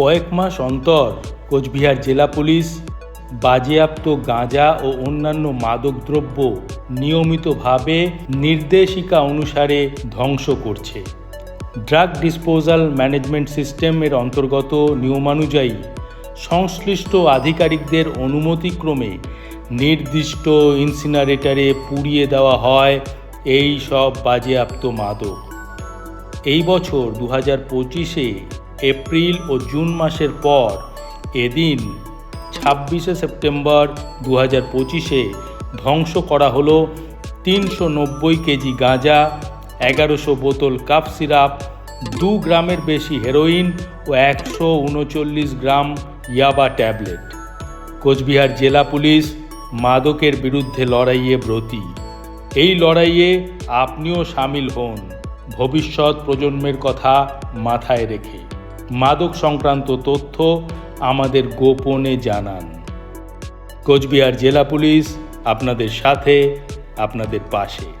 কয়েক মাস অন্তর কোচবিহার জেলা পুলিশ, বাজেয়াপ্ত গাঁজা ও অন্যান্য মাদকদ্রব্য নিয়মিতভাবে নির্দেশিকা অনুসারে ধ্বংস করছে। ড্রাগ ডিসপোজাল ম্যানেজমেন্ট সিস্টেমের অন্তর্গত নিয়মানুযায়ী সংশ্লিষ্ট আধিকারিকদের অনুমতিক্রমে নির্দিষ্ট ইনসিনারেটরে পুড়িয়ে দেওয়া হয় এই সব বাজেয়াপ্ত মাদক। এই বছর দু হাজার পঁচিশে এপ্রিল ও জুন মাসের পর এদিন ছাব্বিশে সেপ্টেম্বর দু হাজার পঁচিশে ধ্বংস করা হলো তিনশো নব্বই কেজি গাঁজা, এগারোশো বোতল কাপ সিরাপ, দু গ্রামের বেশি হেরোইন ও একশো উনচল্লিশ গ্রাম ইয়াবা ট্যাবলেট। কোচবিহার জেলা পুলিশ মাদকের বিরুদ্ধে লড়াইয়ে ব্রতী। এই লড়াইয়ে আপনিও সামিল হন। ভবিষ্যৎ প্রজন্মের কথা মাথায় রেখে। মাদক সংক্রান্ত তথ্য আমাদের গোপনে জানান। কোচবিহার জেলা পুলিশ আপনাদের সাথে আপনাদের পাশে।